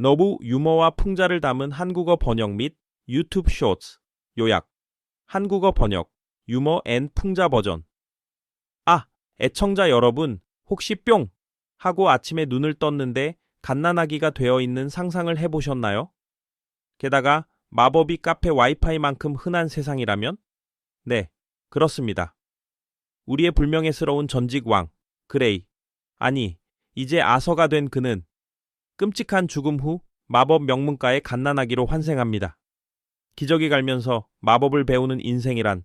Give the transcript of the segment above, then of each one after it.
너부 유머와 풍자를 담은 한국어 번역 및 유튜브 쇼츠 요약 한국어 번역 유머 앤 풍자 버전 아, 애청자 여러분 혹시 뿅 하고 아침에 눈을 떴는데 갓난아기가 되어 있는 상상을 해보셨나요? 게다가 마법이 카페 와이파이만큼 흔한 세상이라면? 네, 그렇습니다. 우리의 불명예스러운 전직 왕, 그레이. 아니, 이제 아서가 된 그는 끔찍한 죽음 후 마법 명문가의 갓난아기로 환생합니다. 기적이 갈면서 마법을 배우는 인생이란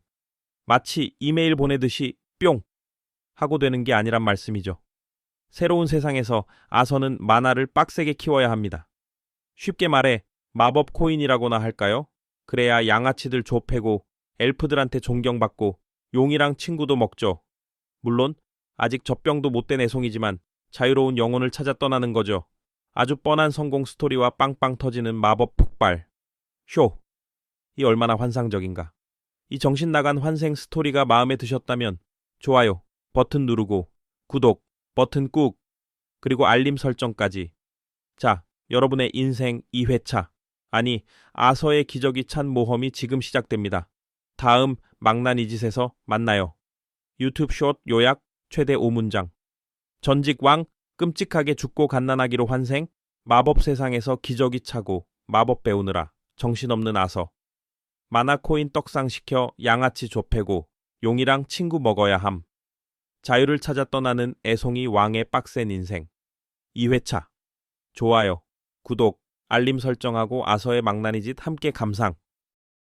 마치 이메일 보내듯이 뿅 하고 되는 게 아니란 말씀이죠. 새로운 세상에서 아서는 만화를 빡세게 키워야 합니다. 쉽게 말해 마법 코인이라고나 할까요? 그래야 양아치들 좁패고 엘프들한테 존경받고 용이랑 친구도 먹죠. 물론 아직 젖병도 못된 애송이지만 자유로운 영혼을 찾아 떠나는 거죠. 아주 뻔한 성공 스토리와 빵빵 터지는 마법 폭발. 쇼. 이 얼마나 환상적인가. 이 정신 나간 환생 스토리가 마음에 드셨다면 좋아요 버튼 누르고 구독 버튼 꾹 그리고 알림 설정까지. 자, 여러분의 인생 2회차 아니 아서의 기적이 찬 모험이 지금 시작됩니다. 다음 망나니 짓에서 만나요. 유튜브 숏 요약 최대 5문장. 전직 왕 끔찍하게 죽고 갓난아기로 환생 마법 세상에서 기적이 차고 마법 배우느라 정신없는 아서. 만화 코인 떡상 시켜 양아치 좁패고 용이랑 친구 먹어야 함. 자유를 찾아 떠나는 애송이 왕의 빡센 인생. 2회차. 좋아요, 구독, 알림 설정하고 아서의 망나니 짓 함께 감상.